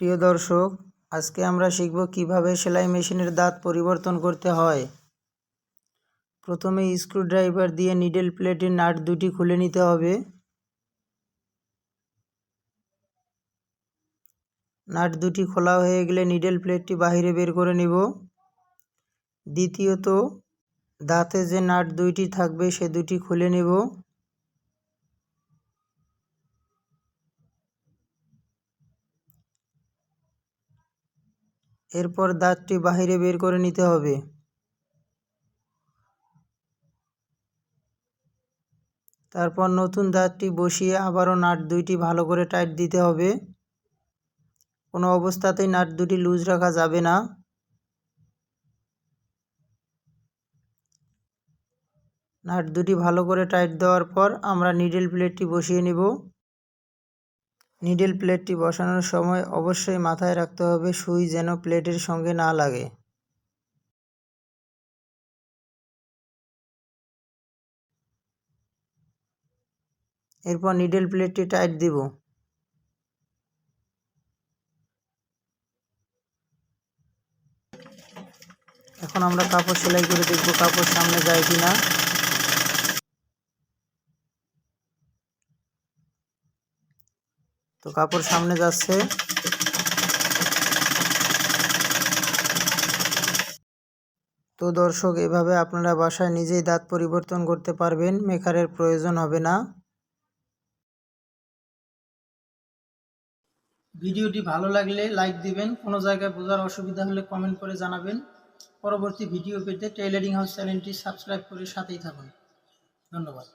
প্রিয় দর্শক, আজকে আমরা শিখব কীভাবে সেলাই মেশিনের দাঁত পরিবর্তন করতে হয়। প্রথমে স্ক্রুড্রাইভার দিয়ে নিডেল প্লেটের নাট দুটি খুলে নিতে হবে। নাট দুটি খোলা হয়ে গেলে নিডেল প্লেটটি বাহিরে বের করে নিব। দ্বিতীয়ত, দাঁতে যে নাট দুইটি থাকবে সে দুটি খুলে নেব। এরপর দাঁতটি বাহিরে বের করে নিতে হবে। তারপর নতুন দাঁতটি বসিয়ে আবারও নাট দুইটি ভালো করে টাইট দিতে হবে। কোনো অবস্থাতেই নাট দুটি লুজ রাখা যাবে না। নাট দুটি ভালো করে টাইট দেওয়ার পর আমরা নিডেল প্লেটটি বসিয়ে নিব। নিডেল প্লেটটি বসানোর সময় অবশ্যই মাথায় রাখতে হবে সুই যেন প্লেটের সঙ্গে না লাগে। এরপর নিডেল প্লেটটি টাইট দিব। এখন আমরা কাপড় সেলাই করে দেখব কাপড় সামনে যায় কিনা। তো কাপড় সামনে যাচ্ছে। তো দর্শক, এভাবে আপনারা বাসায় নিজেই দাঁত পরিবর্তন করতে পারবেন, মেকারের প্রয়োজন হবে না। ভিডিওটি ভালো লাগলে লাইক দিবেন, কোনো জায়গায় বোঝার অসুবিধা হলে কমেন্ট করে জানাবেন। পরবর্তী ভিডিও পেতে টেইলারিং হাউস চ্যানেলটি সাবস্ক্রাইব করে সাথেই থাকুন। ধন্যবাদ।